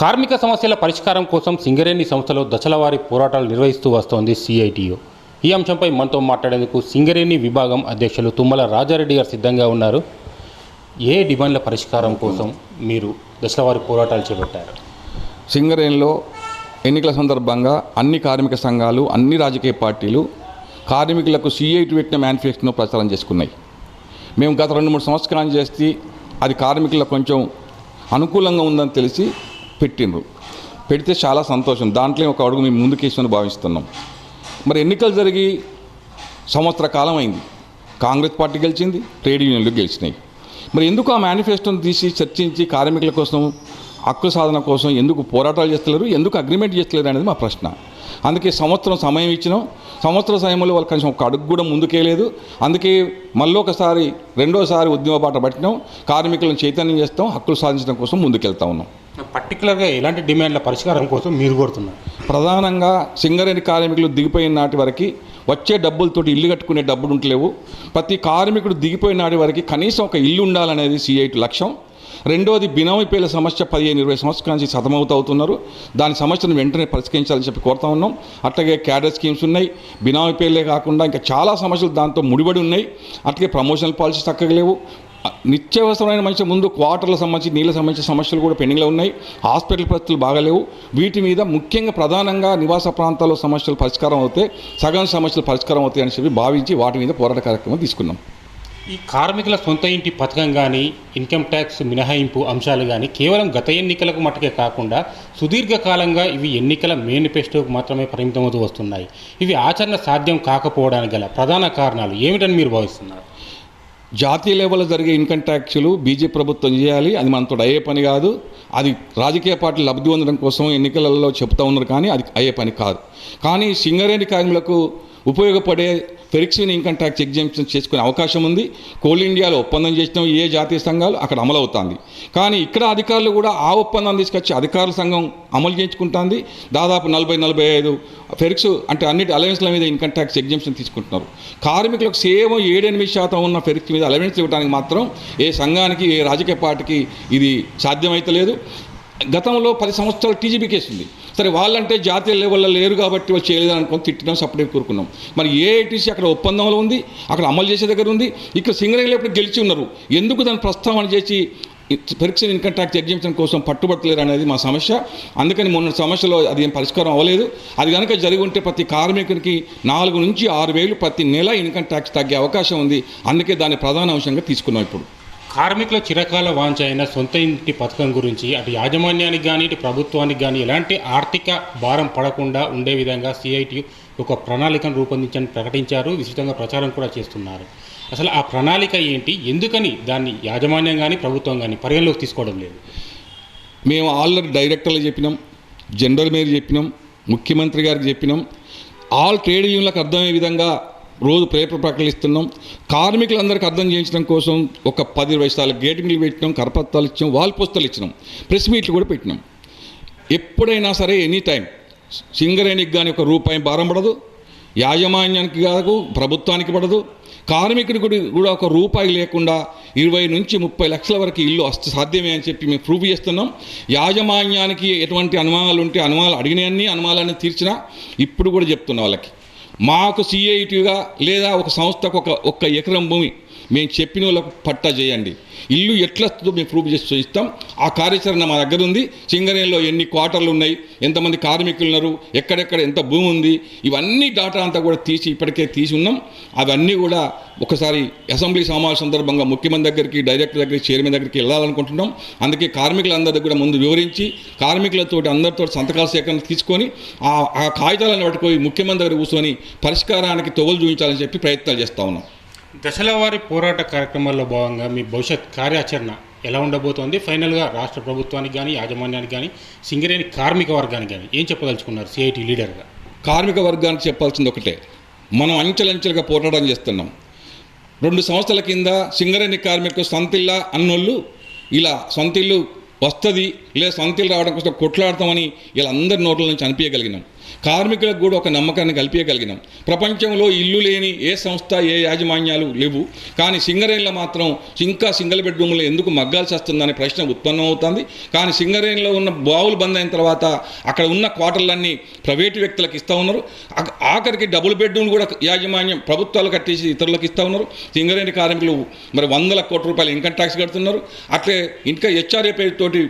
కార్మిక సమస్యల పరిష్కారం కోసం సింగరేణి సంస్థలో దశలవారీ పోరాటాలు నిర్వహిస్తూ వస్తోంది సిఐటియు ఈ అంశంపై మనతో మాట్లాడేందుకు సింగరేణి విభాగం అధ్యక్షులు తుమ్మల రాజారెడ్డి గారు సిద్ధంగా ఉన్నారు. ఏ డిమాండ్ల పరిష్కారం కోసం మీరు దశలవారీ పోరాటాలు చేపట్టారు? సింగరేణిలో ఎన్నికల సందర్భంగా అన్ని కార్మిక సంఘాలు అన్ని రాజకీయ పార్టీలు కార్మికులకు సిఐటి పెట్టిన మేనిఫెస్టోను ప్రచారం చేసుకున్నాయి. మేము గత రెండు మూడు సంవత్సరాలు చేస్తే అది కార్మికులకు కొంచెం అనుకూలంగా ఉందని తెలిసి పెట్టిండ్రు. పెడితే చాలా సంతోషం. దాంట్లో ఒక అడుగు మేము ముందుకేసామని భావిస్తున్నాం. మరి ఎన్నికలు జరిగి సంవత్సర కాలం అయింది. కాంగ్రెస్ పార్టీ గెలిచింది ట్రేడ్ యూనియన్లు గెలిచినాయి. మరి ఎందుకు ఆ మేనిఫెస్టోను తీసి చర్చించి కార్మికుల కోసం హక్కు సాధన కోసం ఎందుకు పోరాటాలు చేస్తలేరు ఎందుకు అగ్రిమెంట్ చేస్తలేరు అనేది మా ప్రశ్న. అందుకే సంవత్సరం సమయం ఇచ్చినాం. సంవత్సర సమయంలో వాళ్ళు కొంచెం ఒక అడుగు కూడా ముందుకేయలేదు. అందుకే మళ్ళీ ఒకసారి రెండోసారి ఉద్యమ బాట పట్టినాం. కార్మికులను చైతన్యం చేస్తాం హక్కులు సాధించడం కోసం ముందుకెళ్తా ఉన్నాం. పర్టికులర్గా ఎలాంటి డిమాండ్ల పరిష్కారం కోసం మీరు కోరుతున్నారు? ప్రధానంగా సింగరేణి కార్మికులు దిగిపోయిన నాటి వరకు వచ్చే డబ్బులతోటి ఇల్లు కట్టుకునే డబ్బులు ఉండలేవు ప్రతి కార్మికుడు దిగిపోయిన నాటి వరకు కనీసం ఒక ఇల్లు ఉండాలనేది సిఐటి లక్ష్యం. రెండవది బినామీ పేర్ల సమస్య పదిహేను ఇరవై సంవత్సరాల నుంచి సతమవుతూ అవుతున్నారు. దాని సమస్యను వెంటనే పరిష్కరించాలని చెప్పి కోరుతా ఉన్నాం. అట్లాగే క్యాడర్ స్కీమ్స్ ఉన్నాయి. బినామీ పేర్లే కాకుండా ఇంకా చాలా సమస్యలు దాంతో ముడిపడి ఉన్నాయి. అట్లాగే ప్రమోషనల్ పాలసీ తక్కగలేవు నిత్యావసరమైన మంచి ముందు క్వార్టర్లకు సంబంధించి నీళ్ళ సంబంధించిన సమస్యలు కూడా పెండింగ్లో ఉన్నాయి. హాస్పిటల్ పరిస్థితులు బాగాలేవు. వీటి మీద ముఖ్యంగా ప్రధానంగా నివాస ప్రాంతాల్లో సమస్యలు పరిష్కారం అవుతాయి సగం సమస్యలు పరిష్కారం అవుతాయి అని చెప్పి భావించి వాటి మీద పోరాట కార్యక్రమం తీసుకున్నాం. ఈ కార్మికుల సొంత ఇంటి పథకం కానీ ఇన్కమ్ ట్యాక్స్ మినహాయింపు అంశాలు కానీ కేవలం గత ఎన్నికలకు మటుకే కాకుండా సుదీర్ఘకాలంగా ఇవి ఎన్నికల మేనిఫెస్టోకు మాత్రమే పరిమితమవుతూ వస్తున్నాయి. ఇవి ఆచరణ సాధ్యం కాకపోవడానికి గల ప్రధాన కారణాలు ఏమిటని మీరు భావిస్తున్నారు? జాతీయ లెవెల్లో జరిగే ఇన్కమ్ ట్యాక్స్లు బీజేపీ ప్రభుత్వం చేయాలి అది మనతో అయ్యే పని కాదు. అది రాజకీయ పార్టీలు లబ్ధి పొందడం కోసం ఎన్నికలలో చెప్తా ఉన్నారు కానీ అది అయ్యే పని కాదు. కానీ సింగరేణి కార్మికులకు ఉపయోగపడే ఫెరిక్సిన్ ఇన్కమ్ ట్యాక్స్ ఎగ్జామ్షన్ చేసుకునే అవకాశం ఉంది. కోల్ ఇండియాలో ఒప్పందం చేసిన. ఏ జాతీయ సంఘాలు అక్కడ అమలవుతుంది కానీ ఇక్కడ అధికారులు కూడా ఆ ఒప్పందం తీసుకొచ్చి అధికారుల సంఘం అమలు చేయించుకుంటుంది. దాదాపు నలభై నలభై ఐదు ఫెరిక్స్ అంటే అన్నిటి అలవెన్స్ల మీద ఇన్కమ్ ట్యాక్స్ ఎగ్జామ్షన్ తీసుకుంటున్నారు. కార్మికులకు సేవం ఏడెనిమిది శాతం ఉన్న ఫెరిక్స్ మీద అలవెన్స్ ఇవ్వడానికి మాత్రం ఏ సంఘానికి ఏ రాజకీయ పార్టీకి ఇది సాధ్యమైతలేదు. గతంలో పది సంవత్సరాలు టీజీబీ కేసు ఉంది. సరే వాళ్ళంటే జాతీయ లెవెల్లో లేరు కాబట్టి వాళ్ళు చేయలేదని అనుకొని తిట్టినాం సపరేట్ కోరుకున్నాం. మరి ఏఐటీసీ అక్కడ ఒప్పందంలో ఉంది అక్కడ అమలు చేసే దగ్గర ఉంది. ఇక్కడ సింగరేళ్ళు ఎప్పుడు గెలిచి ఉన్నారు. ఎందుకు దాన్ని ప్రస్తావన చేసి పెరిక్షన్ ఇన్కమ్ ట్యాక్స్ ఎగ్జిబిషన్ కోసం పట్టుబట్టలేరు అనేది మా సమస్య. అందుకని మొన్న సమస్యలో అది ఏం పరిష్కారం అవ్వలేదు. అది కనుక జరిగి ఉంటే ప్రతి కార్మికునికి నాలుగు నుంచి ఆరు వేలు ప్రతి నెల ఇన్కమ్ ట్యాక్స్ తగ్గే అవకాశం ఉంది. అందుకే దాన్ని ప్రధాన అంశంగా తీసుకున్నాం ఇప్పుడు. కార్మికుల చిరకాల వాంఛ అయిన సొంత ఇంటి పథకం గురించి అటు యాజమాన్యానికి కానీ ఇటు ప్రభుత్వానికి కానీ ఎలాంటి ఆర్థిక భారం పడకుండా ఉండే విధంగా సిఐటి ఒక ప్రణాళికను రూపొందించని ప్రకటించారు. విస్తృతంగా ప్రచారం కూడా చేస్తున్నారు. అసలు ఆ ప్రణాళిక ఏంటి? ఎందుకని దాన్ని యాజమాన్యం కానీ ప్రభుత్వం కానీ పరిగణలోకి తీసుకోవడం లేదు? మేము ఆల్రెడీ డైరెక్టర్లు చెప్పినాం జనరల్ మేయర్ చెప్పినాం ముఖ్యమంత్రి గారికి చెప్పినాం. ఆల్ ట్రేడ్ యూనియన్లకు అర్థమయ్యే విధంగా రోజు పేపర్ ప్రకటిస్తున్నాం. కార్మికులందరికీ అర్థం చేయించడం కోసం ఒక పది ఇరవై సార్లు గేటింగ్లు పెట్టినాం కరపత్రాలు ఇచ్చాం వాల్ పోస్టర్లు ఇచ్చినాం ప్రెస్ మీట్లు కూడా పెట్టినాం. ఎప్పుడైనా సరే ఎనీ టైం సింగరేణికి కానీ ఒక రూపాయి భారం పడదు యాజమాన్యానికి కాదు ప్రభుత్వానికి పడదు. కార్మికుడి కూడా ఒక రూపాయి లేకుండా ఇరవై నుంచి ముప్పై లక్షల వరకు ఇల్లు అస్త సాధ్యమే అని చెప్పి మేము ప్రూవ్ చేస్తున్నాం. యాజమాన్యానికి ఎటువంటి అనుమానాలు ఉంటే అనుమానాలు అడిగినవన్నీ అనుమానాలన్నీ తీర్చినా ఇప్పుడు కూడా చెప్తున్నా వాళ్ళకి. మాకు సిఐటిగా లేదా ఒక సంస్థకు ఒక ఒక్క ఎకరం భూమి మేము చెప్పిన వాళ్ళకు పట్టా చేయండి. ఇల్లు ఎట్లా వస్తుందో మేము ప్రూవ్ చేసి చూపిస్తాం. ఆ కార్యాచరణ మా దగ్గర ఉంది. సింగరేణిలో ఎన్ని క్వార్టర్లు ఉన్నాయి? ఎంతమంది కార్మికులు ఉన్నారు? ఎక్కడెక్కడ ఎంత భూమి ఉంది? ఇవన్నీ డాటా అంతా కూడా తీసి ఇప్పటికే తీసి ఉన్నాం. అవన్నీ కూడా ఒకసారి అసెంబ్లీ సమావేశం సందర్భంగా ముఖ్యమంత్రి దగ్గరికి డైరెక్టర్ దగ్గరికి చైర్మన్ దగ్గరికి వెళ్ళాలనుకుంటున్నాం. అందుకే కార్మికులందరి కూడా ముందు వివరించి కార్మికులతో అందరితో సంతకాల సేకరణ తీసుకొని ఆ ఆ కాగితాలను పట్టుకొని ముఖ్యమంత్రి దగ్గర కూర్చొని పరిష్కారానికి తొగలు చూపించాలని చెప్పి ప్రయత్నాలు చేస్తా ఉన్నాం. దశల వారి పోరాట కార్యక్రమాల్లో భాగంగా మీ భవిష్యత్ కార్యాచరణ ఎలా ఉండబోతోంది? ఫైనల్గా రాష్ట్ర ప్రభుత్వానికి కానీ యాజమాన్యానికి కానీ సింగరేణి కార్మిక వర్గానికి కానీ ఏం చెప్పదలుచుకున్నారు సిఐటి లీడర్గా కార్మిక వర్గానికి చెప్పాల్సింది ఒకటే. మనం అంచెలంచెలుగా పోరాటం చేస్తున్నాం. రెండు సంవత్సరాల కింద సింగరేణి కార్మికులు సొంతిల్ల అన్నోళ్ళు ఇలా సొంతిల్లు వస్తుంది లేదా సొంతిల్లు రావడం కోసం కొట్లాడతామని ఇలా అందరి నోట్ల నుంచి అనిపించగలిగినాం. కార్మికులకు కూడా ఒక నమ్మకాన్ని కల్పించగలిగినాం. ప్రపంచంలో ఇల్లు లేని ఏ సంస్థ ఏ యాజమాన్యాలు లేవు. కానీ సింగరేణిలో మాత్రం ఇంకా సింగిల్ బెడ్రూమ్లో ఎందుకు మగ్గాల్సి వస్తుందనే ప్రశ్న ఉత్పన్నం అవుతుంది కానీ సింగరేణిలో ఉన్న బావులు బంద్ అయిన తర్వాత అక్కడ ఉన్న క్వార్టర్లన్నీ ప్రైవేటు వ్యక్తులకు ఇస్తూ ఉన్నారు. ఆఖరికి డబుల్ బెడ్రూమ్లు కూడా యాజమాన్యం ప్రభుత్వాలు కట్టేసి ఇతరులకు ఇస్తూ ఉన్నారు. సింగరేణి కార్మికులు మరి వందల కోట్ల రూపాయలు ఇన్కమ్ ట్యాక్స్ కడుతున్నారు. అట్లే ఇంకా హెచ్ఆర్ఏ పేరుతోటి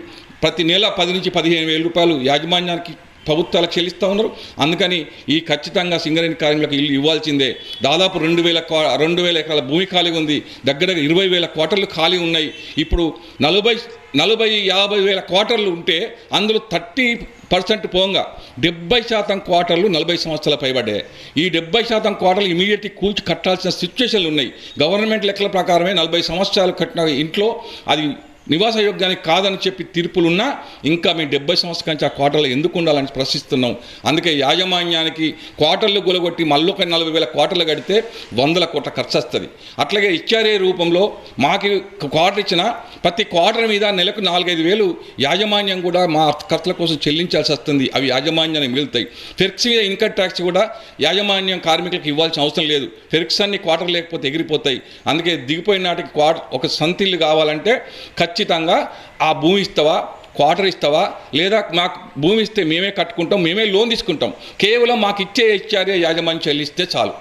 ప్రతి నెల పది నుంచి పదిహేను వేల రూపాయలు యాజమాన్యానికి ప్రభుత్వాలకు చెల్లిస్తూ ఉన్నారు. అందుకని ఈ ఖచ్చితంగా సింగరేణి కార్మికులకు ఇల్లు ఇవ్వాల్సిందే. దాదాపు రెండు వేల క్వా- రెండు వేల ఎకరాల భూమి ఖాళీగా ఉంది. దగ్గర దగ్గర ఇరవై వేల క్వార్టర్లు ఖాళీ ఉన్నాయి. ఇప్పుడు నలభై నలభై యాభై వేల క్వార్టర్లు ఉంటే అందులో థర్టీ పర్సెంట్ పోగా. డెబ్బై శాతం క్వార్టర్లు నలభై సంవత్సరాల పైబడ్డాయి. ఈ డెబ్బై శాతం క్వార్టర్లు ఇమీడియట్లీ కూల్చి కట్టాల్సిన సిచ్యువేషన్లు ఉన్నాయి. గవర్నమెంట్ లెక్కల ప్రకారమే నలభై సంవత్సరాలు కట్టిన ఇంట్లో అది నివాస యోగ్యానికి కాదని చెప్పి తీర్పులున్నా ఇంకా మేము డెబ్బై సంవత్సరాల నుంచి ఆ క్వార్టర్లు ఎందుకు ఉండాలని ప్రశ్నిస్తున్నాం. అందుకే యాజమాన్యానికి క్వార్టర్లు గులగొట్టి మళ్ళీ నలభై వేల క్వార్టర్లు కడితే వందల కోట్ల ఖర్చు వస్తుంది అట్లాగే ఇచ్చారే రూపంలో మాకు క్వార్టర్ ఇచ్చిన ప్రతి క్వార్టర్ మీద నెలకు నాలుగైదు వేలు యాజమాన్యం కూడా మా ఖర్చుల కోసం చెల్లించాల్సి వస్తుంది. అవి యాజమాన్యానికి మిగులుతాయి. ఫెర్క్స్ మీద ఇన్కమ్ ట్యాక్స్ కూడా యాజమాన్యం కార్మికులకు ఇవ్వాల్సిన అవసరం లేదు. ఫెర్క్స్ అన్ని క్వార్టర్ లేకపోతే ఎగిరిపోతాయి. అందుకే దిగిపోయిన నాటికి క్వార్టర్ ఒక సంతిల్లు కావాలంటే ఖచ్చితంగా ఆ భూమి ఇస్తావా? క్వార్టర్ ఇస్తావా? లేదా మాకు భూమి ఇస్తే మేమే కట్టుకుంటాం మేమే లోన్ తీసుకుంటాం. కేవలం మాకు ఇచ్చే ఇచ్చారే యాజమాన్యం చెల్లిస్తే చాలు.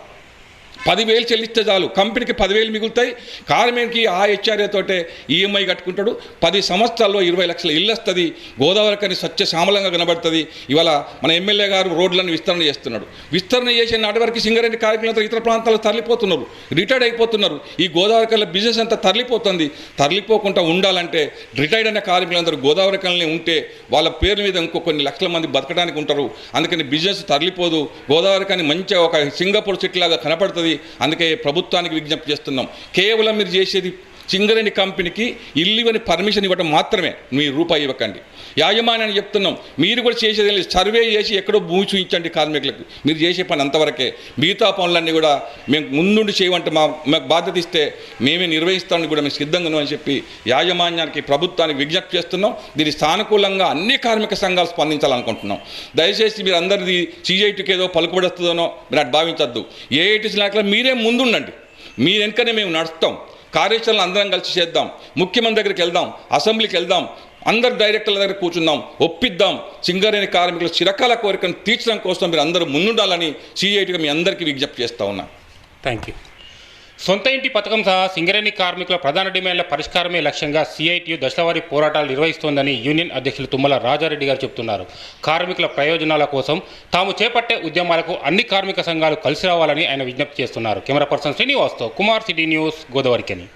పదివేలు చెల్లిస్తే చాలు. కంపెనీకి పదివేలు మిగులుతాయి. కార్మికుడికి ఆ హెచ్ఆర్ఏ తోటే ఈఎంఐ కట్టుకుంటాడు. పది సంవత్సరాల్లో ఇరవై లక్షల ఇల్లు వస్తుంది. గోదావరి కానీ సత్య శ్యామలంగా కనబడుతుంది. ఇవాళ మన ఎమ్మెల్యే గారు రోడ్లను విస్తరణ చేస్తున్నాడు. విస్తరణ చేసే నాటి వరకు సింగరేణి కార్మికులంతా ఇతర ప్రాంతాలకు తరలిపోతున్నారు. రిటైర్డ్ అయిపోతున్నారు. ఈ గోదావరి కళ్ళ బిజినెస్ అంతా తరలిపోతుంది. తరలిపోకుండా ఉండాలంటే రిటైర్డ్ అయిన కార్మికులందరూ గోదావరి కళ్ళనే ఉంటే వాళ్ళ పేరు మీద ఇంకో కొన్ని లక్షల మంది బతకడానికి ఉంటారు. అందుకని బిజినెస్ తరలిపోదు. గోదావరి కానీ మంచిగా ఒక సింగపూర్ సిటీ లాగా కనపడుతుంది. అందుకే ప్రభుత్వానికి విజ్ఞప్తి చేస్తున్నాం. కేవలం మీరు చేసేది చింగరేణి కంపెనీకి ఇల్లు ఇవ్వని పర్మిషన్ ఇవ్వడం మాత్రమే. మీరు రూపాయి ఇవ్వకండి. యాజమాన్యాన్ని చెప్తున్నాం. మీరు కూడా చేసేది లేదు. సర్వే చేసి ఎక్కడో భూమి చూపించండి కార్మికులకు. మీరు చేసే పని అంతవరకే. మిగతా పనులన్నీ కూడా మేము ముందుండి చేయమంటే మా మాకు బాధ్యత ఇస్తే మేమే నిర్వహిస్తామని కూడా మేము సిద్ధంగా ఉన్నామని చెప్పి యాజమాన్యానికి ప్రభుత్వానికి విజ్ఞప్తి చేస్తున్నాం. దీని సానుకూలంగా అన్ని కార్మిక సంఘాలు స్పందించాలనుకుంటున్నాం. దయచేసి మీరు అందరిది సిఐటికి ఏదో పలుకుబడుతుందనో మీరు అటు భావించద్దు. ఏఐటీసీ లేక మీరే ముందుండండి. మీ వెనుకనే మేము నడుస్తాం. కార్యాచరణ అందరం కలిసి చేద్దాం. ముఖ్యమంత్రి దగ్గరికి వెళ్దాం. అసెంబ్లీకి వెళ్దాం. అందరు డైరెక్టర్ల దగ్గర కూర్చుందాం. ఒప్పిద్దాం. సింగరేణి కార్మికుల చిరకాల కోరికను తీర్చడం కోసం మీరు అందరూ ముందుండాలని సిఐటిగా మీ అందరికీ విజ్ఞప్తి చేస్తా ఉన్నా. థ్యాంక్ యూ సొంత ఇంటి పథకం సహా సింగరేణి కార్మికుల ప్రధాన డిమాండ్ల పరిష్కారమే లక్ష్యంగా సిఐటియు దశలవారి పోరాటాలు నిర్వహిస్తోందని యూనియన్ అధ్యక్షులు తుమ్మల రాజారెడ్డి గారు చెబుతున్నారు కార్మికుల ప్రయోజనాల కోసం తాము చేపట్టే ఉద్యమాలకు అన్ని కార్మిక సంఘాలు కలిసి రావాలని ఆయన విజ్ఞప్తి చేస్తున్నారు. కెమెరా పర్సన్ శ్రీనివాస్తో కుమార్ సిటీ న్యూస్ గోదావరికని